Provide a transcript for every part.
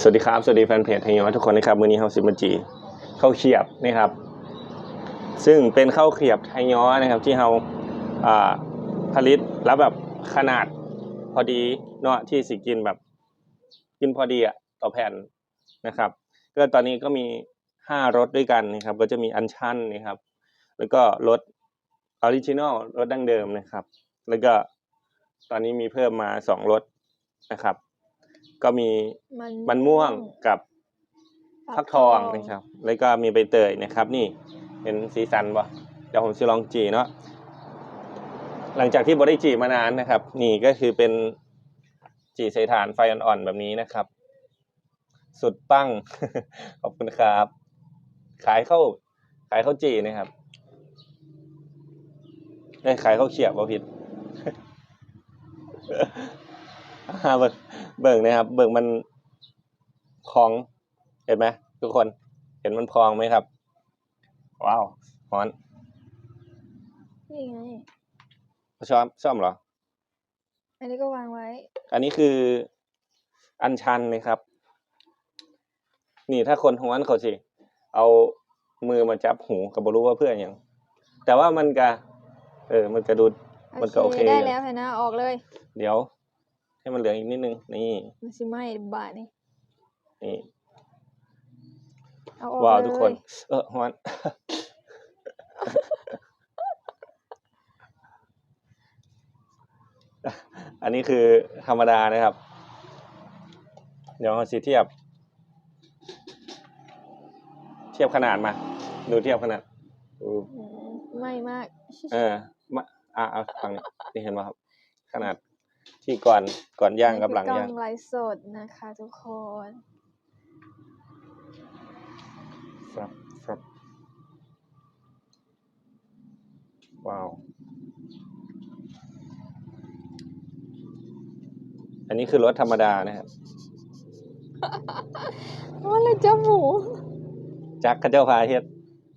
สวัสดีครับ สวัสดีแฟนเพจไทยยอทุกคนนะครับมือนี้เฮาสิมาจีข้าวเขียบนะครับ ซึ่งเป็นข้าวเขียบไทยย้อนะครับ ที่เฮาอ่าผลิตแล้วแบบขนาดพอดีเนาะที่สิกินแบบกินพอดีอะต่อแผ่นนะครับ ก็ตอนนี้ก็มีห้ารสด้วยกันนะครับ ก็จะมีอันชันนะครับ แล้วก็รสออริจินอลรสดั้งเดิมนะครับ แล้วก็ตอนนี้มีเพิ่มมาสองรสนะครับ ก็มีมันมันม่วงกับฟัฟักทองนะครับ แล้วก็มีใบเตยนะครับ นี่เป็นสีสันบ่เดี๋ยวผมจะลองจีเนาะหลังจากที่บได้จีมานานนะครับ นี่ก็คือเป็นจีใส่ถ่านไฟอ่อนๆแบบนี้นะครับ สุดปั้งขอบคุณครับ ขายข้าวขายข้าวจีนะครับได้ยขายข้าวเขียบบ่ผิด อ่าเบิ่งเบิ่งนะครับ เบิ่งมันพอง เห็นไหมทุกคน เห็นมันพองไหมครับ ว้าวฮอนนี่ไงชอบชอบเหรอ อันนี้ก็วางไว้ อันนี้คืออันชันนะครับ นี่ถ้าคนฮ้อนเขาสิ เอามือมาจับหูก็บ่รู้ว่าเพื่ออย่าง แต่ว่ามันก็เออ มันก็ดู มันก็โอเคได้อยู่แล้วแพนนะออกเลย เดี๋ยว ให้มันเหลืองอีกนิดนึง นี่ มันสิไหม้บาทนี่นี่เอาออกว้าวเลยทุกคนเออฮ้อน อันนี้คือธรรมดานะครับ เดี๋ยวเราสิเทียบ เทียบขนาดมา ดูเทียบขนาดดูอืมไหม้มาก เออมาอะเอาฟังนี้นี่เห็นไหมครับ ขนาด ที่ก่อนก่อนย่างกับหลังนี่คืย่างกล้องไลฟ์สดนะคะทุกคนครับครับว้าว อันนี้คือรสธรรมดานะครับว่าเลยเจ้าหมู จักข้าเจ้าพาเฮ็ด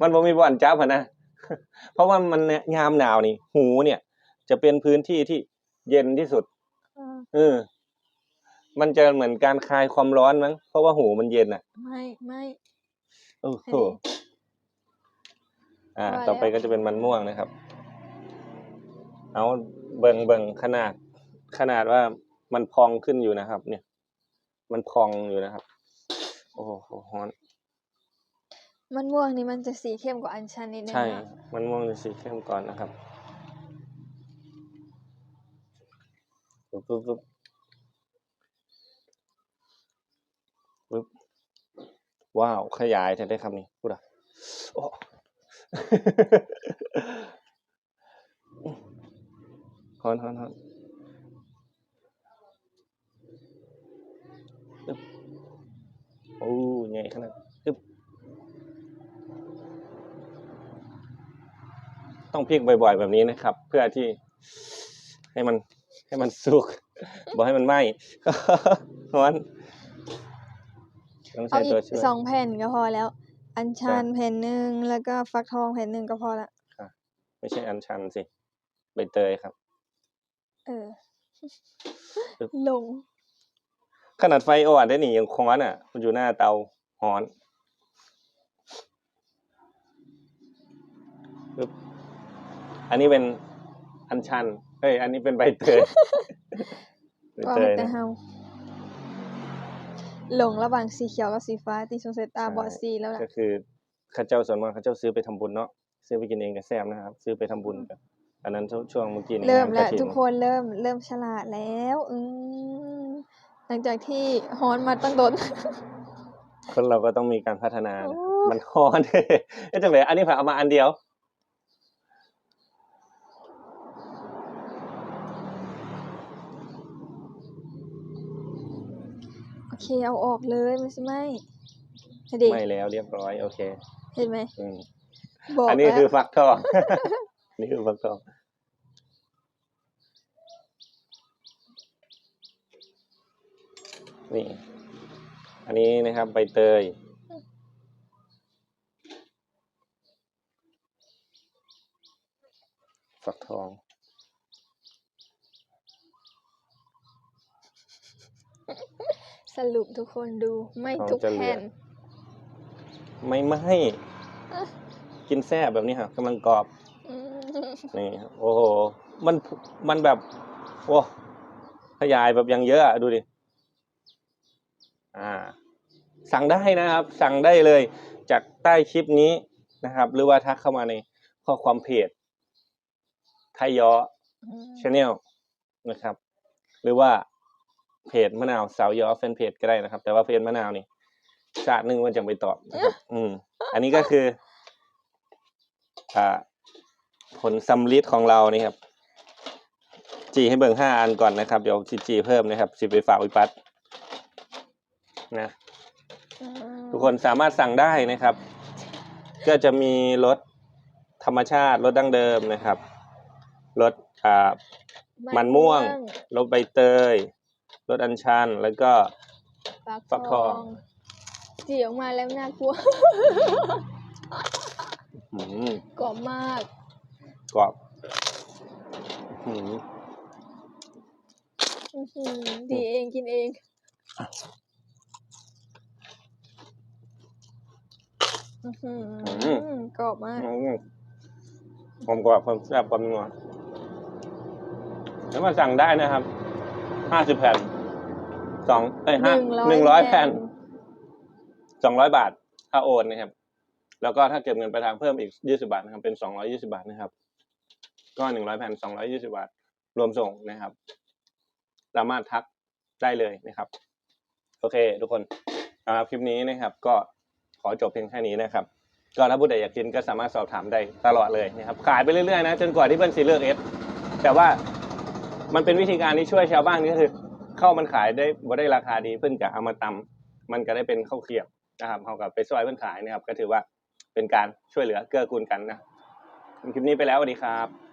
มันบ่มีบ่อนจับหั้นนะ เพราะว่ามันเนี่ยยามหนาวนี่ หูเนี่ย จะเป็นพื้นที่ที่เย็นที่สุดอ่า เออ มันจะเหมือนการคลายความร้อนมั้ง เพราะว่าหูมันเย็นอะ ไม่ไม่โอ้โหอันนี้อ่าว่า ต่อไปแล้วก็จะเป็นมันม่วงนะครับ เอาเบิ่งเบิ่งขนาด ขนาดว่ามันพองขึ้นอยู่นะครับ เนี่ย มันพองอยู่นะครับ โอ้โหฮ้อนมันม่วงนี่มันจะสีเข้มกว่าอันชันนิดนึงใช่นะมันม่วงจะสีเข้มก่อนนะครับ ปึ๊บปึ๊บปึ๊บปึ๊บว้าว ขยายจะได้คำนี้พูดอะโอ้ฮอนฮอนฮอนปึ๊บโอ้ใหญ่ขนาดปึ๊บต้องพลิกบ่อยๆ แบบนี้นะครับ เพื่อที่ให้มัน ให้มันสุกบอกให้มันไหม้ร้อนต้องเอาใช้อีตัวกช่วยสองแผ่นก็พอแล้ว อันชันแผ่นหนึ่งแล้วก็ฟักทองแผ่นหนึ่งก็พอละไม่ใช่อันชันสิ ใบเตยครับ เออปึ๊บลง ขนาดไฟอ่อนได้หนิยังค้อนอะ มันอยู่หน้าเตาฮ้อนปึ๊บอันนี้เป็นอันชันเฮ้ยอันนี้เป็นใบเตยใบว่าเตยแต่นะเฮาหลงระหว่างสีเขียวกับสีฟ้าที่สงสัยตาใช่บอดสีแล้วล่ะก็คือข้าเจ้าส่วนมากข้าเจ้าซื้อไปทำบุญเนาะซื้อไปกินเองกับแซมนะครับ ซื้อไปทำบุญกันอันนั้นช่วงช่วงเมื่อกี้นี้เริ่มงานแล้วกฐิทุกคนเริ่มเริ่มฉลาดแล้ว อืมหลังจากที่ฮอนมาตั้งโดนคนเราก็ต้องมีการพัฒนาโอ้นะมันฮ้อนเอ๊ะจังเลยอันนี้ผ่าเอามาอันเดียว อเคเอาออกเลยมันสิไหมเห็นดิไม่แล้วเรียบร้อยโอเค เห็นไหมอืมบอกอันนี้แล้วคือฟักทองนี่คือฟักทองนี่ อันนี้นะครับใบเตยฟักทอง สสรุปทุกคนดูไม่ของทุกจะเหลือแผ่นไม่ไม่อะกินแซ่บแบบนี้ครับกำลังกรอบอืมนี่ครับโอ้โหมันมันแบบโอ้ขยายแบบยังเยอะอะดูดิอ่า สั่งได้นะครับ สั่งได้เลย จากใต้คลิปนี้นะครับ หรือว่าทักเข้ามาในข้อความเพจไทยยออืมชาแนลนะครับ หรือว่า เพจมะนาวสาวยอแฟนเพจก็ได้นะครับ แต่ว่าเพจมะนาวนี่ชาติหนึ่งมันจะไปตอบนะครับ อืม อันนี้ก็คือ อ่า ผลสำลิดของเรานี่ครับ จีให้เบิ่งห้าอันก่อนนะครับ เดี๋ยวจีจีเพิ่มนะครับสิไปฝากวิปัสนะอืมทุกคนสามารถสั่งได้นะครับ ก็จะมีรสธรรมชาติรสดั้งเดิมนะครับรสอ่ามันม่วงรสใบเตย รสอัญชันแล้วก็ฟักฟักททอองงจีออกมาแล้วน่ากลัวหืมกรอบมากกรอบหืมอื้อหือดีเองกินเองอื้อหือกรอบมากอืมผมกรอบความแซ่บความนัวแล้วมาสั่งได้นะครับห้าสิบแผ่น สองเอ้ยห้าหนึ่งร้อยแผ่นสองร้อยบาทถ้าโอนนะครับ แล้วก็ถ้าเก็บเงินไปลายทางเพิ่มอีกยี่สิบาทนะครับ เป็นสองร้อยี่สิบาทนะครับ ก็หนึ่งร้อยแผ่นสองร้อยี่สิบาท รวมส่งนะครับ สามารถทักได้เลยนะครับ โอเค ทุกคนสำหรับคลิปนี้นะครับ ก็ขอจบเพียงแค่นี้นะครับ ก็ถ้าผู้ใดอยากกินก็สามารถสอบถามได้ตลอดเลยนะครับ ขายไปเรื่อยๆนะจนกว่าที่เพื่อนซีเลือกเอสแต่ว่ามันเป็นวิธีการที่ช่วยชาวบ้านนี่ก็คือ ข้าวมันขายได้บ่ได้ราคาดีเพื่นกะเอามาตำมันก็ได้เป็นข้าวเกรียบนะครับเขากับไปซอยเพื่อนขายนะครับ ก็ถือว่าเป็นการช่วยเหลือเกื้อกูลกันนะคลิปนี้ไปแล้วสวัสดีครับ